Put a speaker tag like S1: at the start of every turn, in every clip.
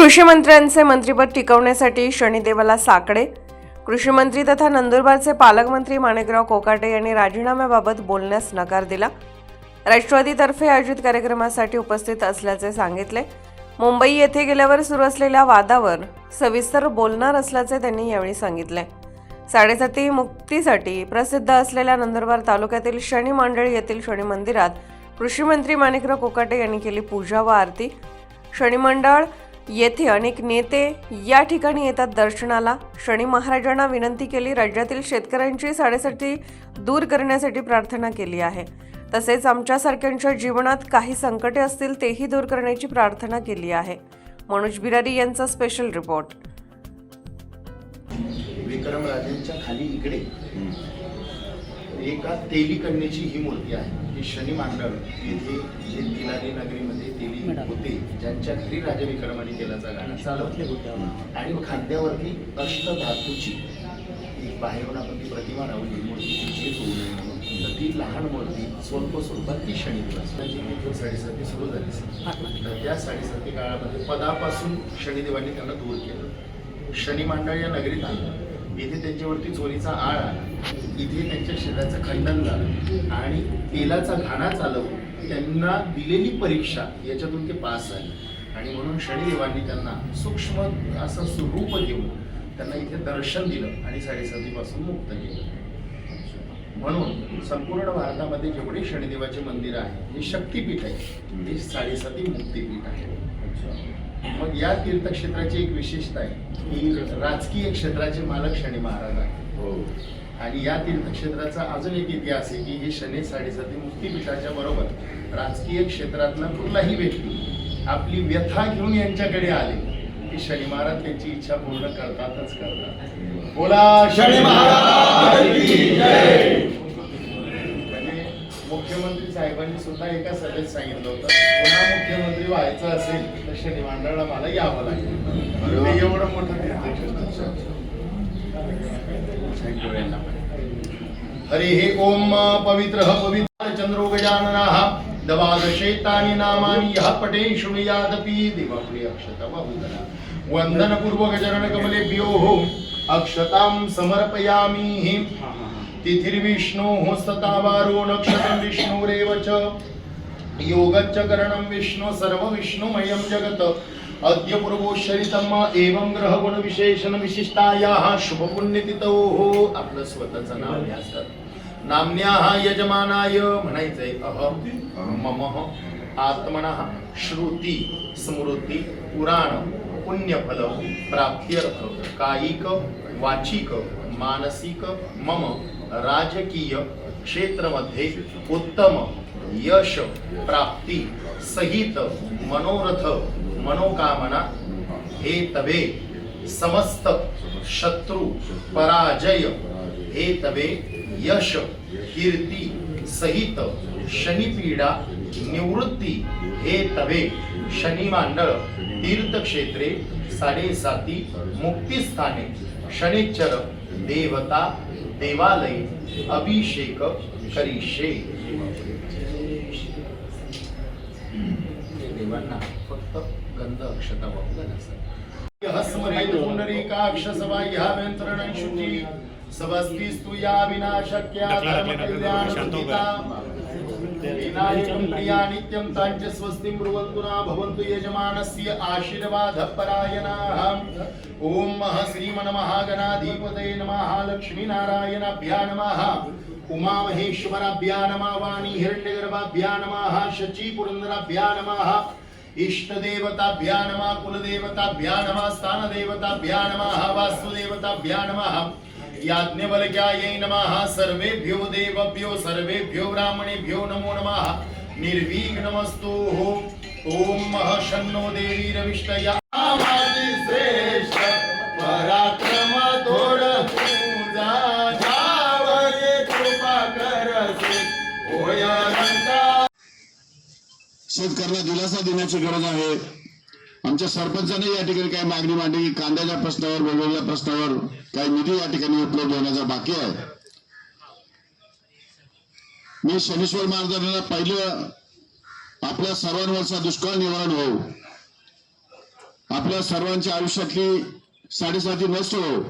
S1: कृषी मंत्र्यांचे मंत्रिपद टिकवण्यासाठी शनिदेवाला साकडे. कृषी मंत्री तथा नंदुरबारचे पालकमंत्री माणिकराव कोकाटे यांनी राजीनाम्याबाबत बोलण्यास नकार दिला. राष्ट्रवादीतर्फे आयोजित कार्यक्रमासाठी उपस्थित असल्याचे सांगितले. मुंबई येथे गेल्यावर सुरू असलेल्या वादावर सविस्तर बोलणार असल्याचे त्यांनी यावेळी सांगितले. साडेसाती मुक्तीसाठी प्रसिद्ध असलेल्या नंदुरबार तालुक्यातील शनी मांडळी येथील शनी मंदिरात कृषी मंत्री माणिकराव कोकाटे यांनी केली पूजा व आरती. शनी मंडळ येथे अनेक नेते या ठिकाणी येतात दर्शनाला. शनी महाराजांना विनंती केली राज्यातील शेतकऱ्यांची साडेसाती दूर करण्यासाठी प्रार्थना केली आहे. तसेच आमच्यासारख्यांच्या जीवनात काही संकटे असतील तेही दूर करण्याची प्रार्थना केली आहे. मनोज बिरारी यांचा स्पेशल रिपोर्ट
S2: विक्रम राजेंच्या खाली इकडे. एका तेली कन्येची ही मूर्ती आहे. ही शनी मांडळ येथे जे तिलारी नगरीमध्ये तेली होते ज्यांच्या घरी राजा विक्रमाने तेलाचा गाणं चालवले आणि खांद्यावरती अष्टधातूची एक बाहेरून आपण ती प्रतिमा लावली. होऊ म्हणून तर ती लहान मूर्ती स्वल्प स्वरूपात ती शनी दिवस म्हणजे साडेसाती सुरू झाली. तर त्या साडेसाती काळामध्ये पदापासून शनिदेवांनी त्यांना दूर केलं. शनी मांडळ या नगरीत आलं इथे त्यांच्यावरती चोरीचा आळ आला. इथे त्यांच्या शरीराचं खंडन झालं. आणि तेलाचा घाणा चालवून त्यांना दिलेली परीक्षा याच्यातून ते पास झाले. आणि म्हणून शनिदेवांनी त्यांना सूक्ष्म असं स्वरूप घेऊन त्यांना इथे दर्शन दिलं आणि साडेसातीपासून मुक्त केलं. म्हणून संपूर्ण भारतामध्ये जेवढे शनिदेवाचे मंदिर आहे हे शक्तिपीठ आहे. हे साडेसाती मुक्तिपीठ आहे. मग या तीर्थक्षेत्राची एक विशेषता आहे की राजकीय क्षेत्राचे मालक शनी महाराज आहेत. आणि या तीर्थक्षेत्राचा अजून एक इतिहास आहे की हे शनी साडेसाती मुक्तिपीठाच्या बरोबर राजकीय क्षेत्रातला कुठलाही व्यक्ती आपली व्यथा घेऊन यांच्याकडे आले की शनी महाराज त्यांची इच्छा पूर्ण करतातच करतात. बोला शनी महाराज! मुख्यमंत्री साहेबांनी सुद्धा एका सभेत सांगितलं होतं पुन्हा मुख्यमंत्री व्हायचं असेल तर शनी मांडळला मला यावं लागेल. ते एवढं मोठं हरि हे ओम पवित्र पवित्र चंद्रो गजाननाः दवादशेतानि नामानि यः पटे शृणुयादपि देवप्रिय अक्षता बहुधना अक्षतां समर्पयामि। तिथिर्विष्णोः सतावारो नक्षत्रं विष्णुरेव च। योगच्च करणं विष्णु सर्वविष्णुमयं जगत। अद्य पूर्वोच्चरितम एवं ग्रहगुणविशेषण विशिष्टायाः शुभपुण्यतिथोः आपलं स्वतःचं नाव घ्यायचं नाम्न्याः यजमानाय म्हणायचंय अहम मम आत्मनः श्रुती स्मृती पुराण। पुण्यफल प्राप्त्यर्थ। कायिक वाचिक मानसिक मम राजकीय क्षेत्रमध्ये उत्तम यश प्राप्ती सहित मनोरथ मनोकामना हे तवे समस्त शत्रु पराजय हे तवे यश कीर्ती सहित शनिपीडा निवृत्ती हे तवे शनिमांडळ तीर्थक्षेत्रे साडेसाती मुक्तिस्थाने शनिच्चर देवता देवालय अभिषेक करीशे देवांना फक्त गंध अक्षता हस्मरेत सभा ह्या शुची. विनाशक्या धर्म कल्याण विनायकं प्रिया नित्यं ताञ्च स्वस्तिं ब्रुवन्तु न भवन्तु यजमानस्य आशीर्वादपरायणाः ॐ मः श्रीमन्महागणाधिपतये नमः लक्ष्मीनारायणाभ्या नमः उमामहेश्वराभ्या नमः वाणी हिरण्यगर्भाभ्या नमः शचीपुरन्दराभ्या नमः इष्टदेवताभ्या नमः कुलदेवताभ्या नमः स्थानदेवताभ्या नमः वास्तुदेवताभ्या नमः याज्ञवल्क्यायै नमः। सर्वेभ्यो देवभ्यो सर्वेभ्यो ब्राह्मणेभ्यो नमो नमः। निर्विघ्नमस्तु ॐ मः शन्नो देवी रविष्टया श्रेष्ठ पराक्रम जावरे कृपा करसे होय
S3: शेतकऱ्याला दिलासा देण्याची गरज आहे. आमच्या सरपंचाने या ठिकाणी काही मागणी मांडली की कांद्याच्या प्रश्नावर बोलवलेल्या प्रश्नावर काही निधी या ठिकाणी उपलब्ध होण्याचा बाकी आहे? मी शनीश्वर महाराजांना पहिलं आपल्या सर्वांवरचा दुष्काळ निवारण होऊ. आपल्या सर्वांच्या आयुष्यातली साडेसाती नष्ट हो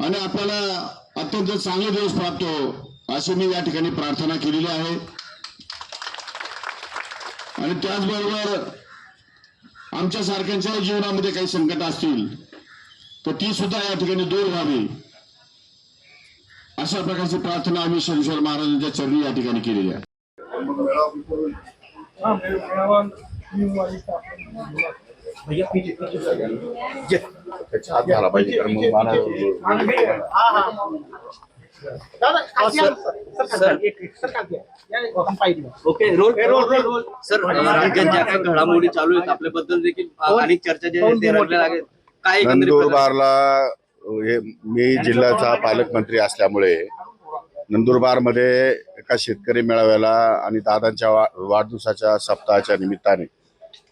S3: आणि आपल्याला अत्यंत चांगले दिवस प्राप्त हो अशी मी या ठिकाणी प्रार्थना केलेली आहे. आणि त्याचबरोबर आमच्या सारख्यांच्या जीवनामध्ये काही संकट असतील तर ती सुद्धा या ठिकाणी दूर व्हावी. अशा प्रकारची प्रार्थना आम्ही शंकर महाराजांच्या चरणी या ठिकाणी केलेली आहे.
S4: झाला पाहिजे मग मला
S5: okay roll roll roll sir ज्या घडामोडी चालू आहेत आपल्याबद्दल देखील अनेक चर्चा जे लागेल काय
S4: नंदुरबारला हे मी जिल्ह्याचा पालकमंत्री असल्यामुळे नंदुरबारमध्ये एका शेतकरी मेळाव्याला आणि दादांच्या वाढदिवसाच्या सप्ताहाच्या निमित्ताने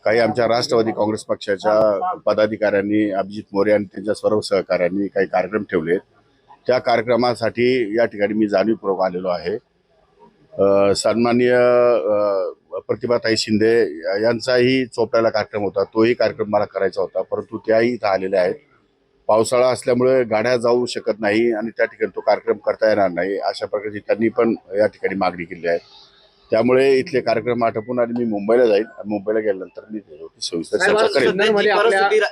S4: काही आमच्या राष्ट्रवादी काँग्रेस पक्षाच्या पदाधिकाऱ्यांनी अभिजित मोरे आणि त्यांच्या सर्व सहकाऱ्यांनी काही कार्यक्रम ठेवले त्या कार्यक्रमासाठी या ठिकाणी मी जाणीवपूर्वक आलेलो आहे. सन्माननीय प्रतिभाताई शिंदे यांचाही चोपड्याला कार्यक्रम होता. तोही कार्यक्रम मला करायचा होता. परंतु त्याही इथं आलेल्या आहेत. पावसाळा असल्यामुळे गाड्या जाऊ शकत नाही आणि त्या ठिकाणी तो कार्यक्रम करता येणार नाही. अशा प्रकारची त्यांनी पण या ठिकाणी मागणी केली आहे. त्यामुळे इथले कार्यक्रम आटपून आणि मी मुंबईला जाईल. आणि मुंबईला गेल्यानंतर मी सविस्तर चर्चा करेन.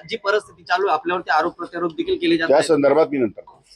S5: जी परिस्थिती चालू आपल्यावरती आरोप प्रत्यारोप देखील केले
S4: त्या संदर्भात मी नंतर